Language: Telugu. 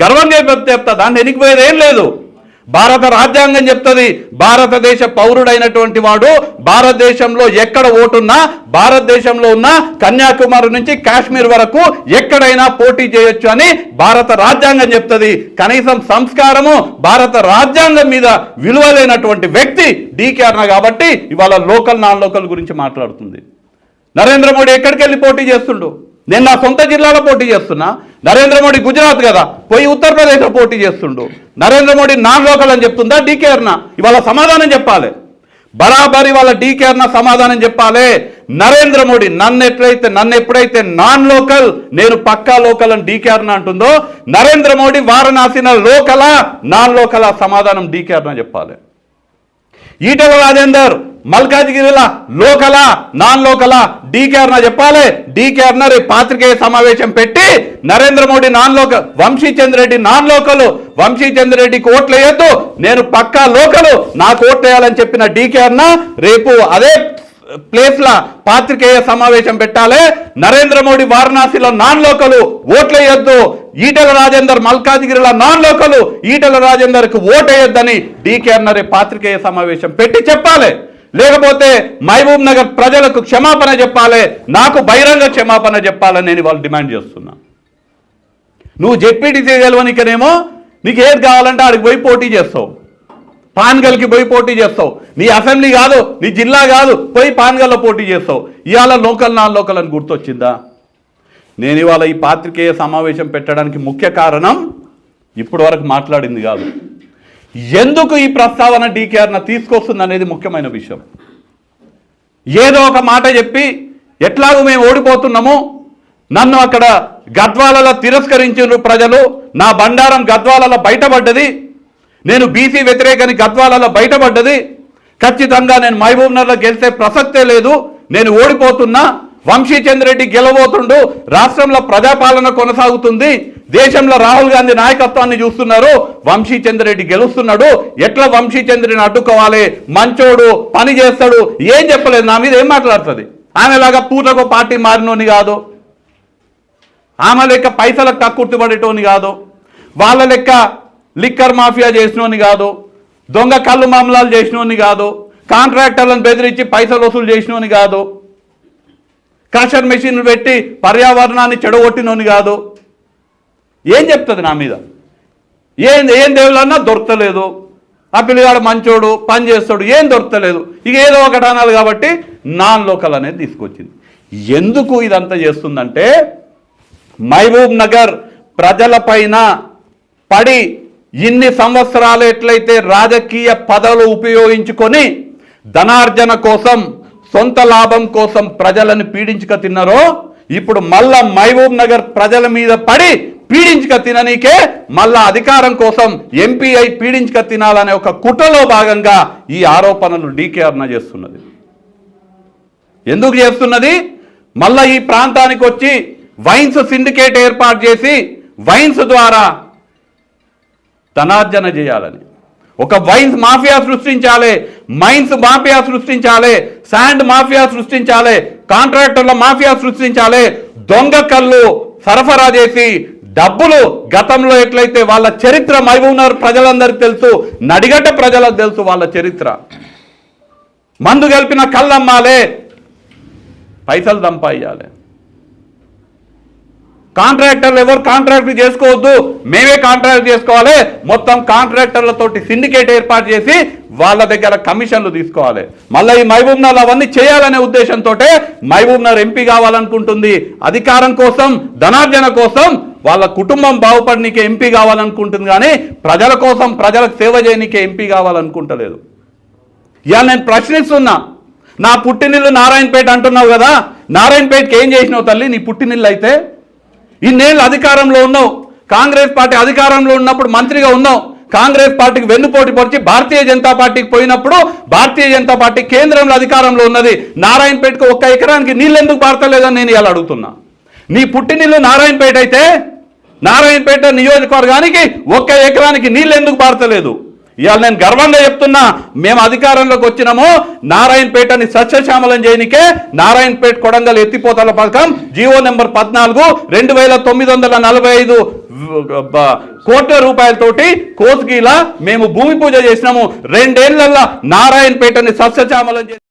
గర్వంగా చెప్తా దాన్ని ఎనికిపోయేది ఏం లేదు. భారత రాజ్యాంగం చెప్తుంది భారతదేశ పౌరుడైనటువంటి వాడు భారతదేశంలో ఎక్కడ ఓటున్నా భారతదేశంలో ఉన్న కన్యాకుమారి నుంచి కాశ్మీర్ వరకు ఎక్కడైనా పోటీ చేయొచ్చు అని భారత రాజ్యాంగం చెప్తుంది. కనీసం సంస్కారము భారత రాజ్యాంగం మీద విలువలేనటువంటి వ్యక్తి డీకే అన్న కాబట్టి ఇవాళ లోకల్ నాన్ లోకల్ గురించి మాట్లాడుతుంది. నరేంద్ర మోడీ ఎక్కడికి వెళ్ళి పోటీ చేస్తుండు? నేను నా సొంత జిల్లాలో పోటీ చేస్తున్నా. నరేంద్ర మోడీ గుజరాత్ కదా పోయి ఉత్తరప్రదేశ్లో పోటీ చేస్తుండు. నరేంద్ర మోడీ నాన్ లోకల్ అని చెప్తుందా? డీకే ఇవాళ సమాధానం చెప్పాలి. బరాబరి వాళ్ళ డీకే సమాధానం చెప్పాలి. నరేంద్ర మోడీ నన్ను ఎట్లయితే నన్ను ఎప్పుడైతే నాన్ లోకల్ నేను పక్కా లోకల్ అని డీకే అంటుందో నరేంద్ర మోడీ వారణాసిన లోకలా నాన్ లోకలా సమాధానం డీకే చెప్పాలి. ఈటల రాజేందర్ మల్కాజ్గిరిల లోకలా నాన్ లోకలా డీకేఆర్ నా చెప్పాలి. డీకేఆర్ రేపు పాత్రికేయ సమావేశం పెట్టి నరేంద్ర మోడీ నాన్ లోక వంశీ చంద్రెడ్డి నాన్ లోకలు వంశీ చంద్రెడ్డికి ఓట్లు వేయొద్దు నేను పక్కా లోకలు నాకు ఓట్లు వేయాలని చెప్పిన డీకేఆర్ నా రేపు అదే ప్లేస్ లా పాత్రికేయ సమావేశం పెట్టాలి. నరేంద్ర మోడీ వారణాసిలో నాన్ లోకలు ఓట్లేయొద్దు ఈటల రాజేందర్ మల్కాజిగిరిలో నాన్ లోకలు ఈటల రాజేందర్కి ఓటేయొద్దని డీకే అన్నారే పాత్రికేయ సమావేశం పెట్టి చెప్పాలి. లేకపోతే మహబూబ్ నగర్ ప్రజలకు క్షమాపణ చెప్పాలి. నాకు బహిరంగ క్షమాపణ చెప్పాలని నేను వాళ్ళు డిమాండ్ చేస్తున్నా. నువ్వు జెడ్పీటీసీ గెలవనికనేమో నీకు ఏది కావాలంటే ఆడికి పోయి పోటీ చేస్తావు. పాన్గల్కి పోయి పోటీ చేస్తావు. నీ అసెంబ్లీ కాదు నీ జిల్లా కాదు పోయి పాన్గల్లో పోటీ చేస్తావు. ఇవాళ లోకల్ నాన్ లోకల్ అని గుర్తొచ్చిందా? నేను ఇవాళ ఈ పాత్రికేయ సమావేశం పెట్టడానికి ముఖ్య కారణం ఇప్పటి వరకు మాట్లాడింది కాదు. ఎందుకు ఈ ప్రస్తావన డీకేఆర్న తీసుకొస్తుంది అనేది ముఖ్యమైన విషయం. ఏదో ఒక మాట చెప్పి ఎట్లాగూ మేము ఓడిపోతున్నాము నన్ను అక్కడ గద్వాలలో తిరస్కరించిన ప్రజలు నా బండారం గద్వాలలో బయటపడ్డది నేను బీసీ వ్యతిరేకని గద్వాలలో బయటపడ్డది ఖచ్చితంగా నేను మహబూబ్ నగర్లో గెలిచే ప్రసక్తే లేదు నేను ఓడిపోతున్నా వంశీచంద్రెడ్డి గెలవబోతుండు రాష్ట్రంలో ప్రజాపాలన కొనసాగుతుంది దేశంలో రాహుల్ గాంధీ నాయకత్వాన్ని చూస్తున్నారు వంశీచంద్రెడ్డి గెలుస్తున్నాడు ఎట్లా వంశీచంద్రుని అడ్డుకోవాలి మంచోడు పని చేస్తాడు ఏం చెప్పలేదు నా మీద ఏం మాట్లాడుతుంది? ఆమెలాగా పూటకో పార్టీ మారినోని కాదు ఆమె లెక్క పైసలకు తక్కుర్తి పడేటోని కాదు వాళ్ళ లెక్క లిక్కర్ మాఫియా చేసినోని కాదు దొంగ కళ్ళు మామలాలు చేసినోని కాదు కాంట్రాక్టర్లను బెదిరించి పైసలు వసూలు చేసినోని కాదు క్రషర్ మెషిన్ పెట్టి పర్యావరణాన్ని చెడగొట్టినోని కాదు. ఏం చెప్తుంది నా మీద? ఏం ఏం దేవులన్నా దొరకలేదు. ఆ పిల్లగాడు మంచోడు పని చేస్తాడు ఏం దొరకలేదు. ఇక ఏదో ఒకటి అనాలి కాబట్టి నాన్ లోకల్ అనేది తీసుకొచ్చింది. ఎందుకు ఇదంతా చేస్తుందంటే మహబూబ్ నగర్ ప్రజలపైన పడి ఇన్ని సంవత్సరాలు ఎట్లయితే రాజకీయ పదవులు ఉపయోగించుకొని ధనార్జన కోసం సొంత లాభం కోసం ప్రజలను పీడించుక తిన్నారో ఇప్పుడు మళ్ళా మహబూబ్ నగర్ ప్రజల మీద పడి పీడించుక తిననీకే మళ్ళా అధికారం కోసం ఎంపీ అయి పీడించుక తినాలనే ఒక కుట్రలో భాగంగా ఈ ఆరోపణలు డీకే అర్ణ చేస్తున్నది. ఎందుకు చేస్తున్నది? మళ్ళా ఈ ప్రాంతానికి వచ్చి వైన్స్ సిండికేట్ ఏర్పాటు చేసి వైన్స్ ద్వారా ధనార్జన చేయాలని. ఒక వైన్స్ మాఫియా సృష్టించాలి మైన్స్ మాఫియా సృష్టించాలి శాండ్ మాఫియా సృష్టించాలి కాంట్రాక్టర్ల మాఫియా సృష్టించాలి దొంగ కళ్ళు సరఫరా చేసి డబ్బులు గతంలో ఎట్లయితే వాళ్ళ చరిత్ర మహబూబ్నగర్ ప్రజలందరికీ తెలుసు నడిగట ప్రజలకు తెలుసు వాళ్ళ చరిత్ర. మందు గెలిపిన కళ్ళు అమ్మాలే పైసలు దంపాయాలే. కాంట్రాక్టర్లు ఎవరు కాంట్రాక్ట్ చేసుకోవద్దు మేమే కాంట్రాక్ట్ చేసుకోవాలి. మొత్తం కాంట్రాక్టర్లతోటి సిండికేట్ ఏర్పాటు చేసి వాళ్ళ దగ్గర కమిషన్లు తీసుకోవాలి. మళ్ళీ ఈ మహబూబ్ నగర్ అవన్నీ చేయాలనే ఉద్దేశంతో మహబూబ్ నగర్ ఎంపీ కావాలనుకుంటుంది. అధికారం కోసం ధనార్జన కోసం వాళ్ళ కుటుంబం బాగుపడనీకే ఎంపీ కావాలనుకుంటుంది కానీ ప్రజల కోసం ప్రజలకు సేవ చేయనీకే ఎంపీ కావాలనుకుంటలేదు. ఇవాళ నేను ప్రశ్నిస్తున్నా. నా పుట్టినిల్లు నారాయణపేట అంటున్నావు కదా నారాయణపేటకి ఏం చేసినావు తల్లి? నీ పుట్టినిల్లు అయితే ఇన్నేళ్ళు అధికారంలో ఉన్నావు. కాంగ్రెస్ పార్టీ అధికారంలో ఉన్నప్పుడు మంత్రిగా ఉన్నావు. కాంగ్రెస్ పార్టీకి వెన్నుపోటు పొడిచి భారతీయ జనతా పార్టీకి పోయినప్పుడు భారతీయ జనతా పార్టీ కేంద్రంలో అధికారంలో ఉన్నది. నారాయణపేటకు ఒక్క ఎకరానికి నీళ్ళు ఎందుకు పారతలేదని నేను ఇలా అడుగుతున్నా. నీ పుట్టినిల్లు నారాయణపేట అయితే నారాయణపేట నియోజకవర్గానికి ఒక్క ఎకరానికి నీళ్ళు ఎందుకు పారతలేదు? ఇవాళ నేను గర్వంగా చెప్తున్నా మేము అధికారంలోకి వచ్చినాము నారాయణపేటని సస్యశ్యామలం చేయనికే నారాయణపేట కొడంగల్ ఎత్తిపోతల పథకం జీవో నెంబర్ పద్నాలుగు రెండు వేల తొమ్మిది వందల నలభై ఐదు కోట్ల రూపాయలతోటి కోసుగీలా మేము భూమి పూజ చేసినాము. రెండేళ్ళలో నారాయణపేటని సస్యశ్యామలం చేసి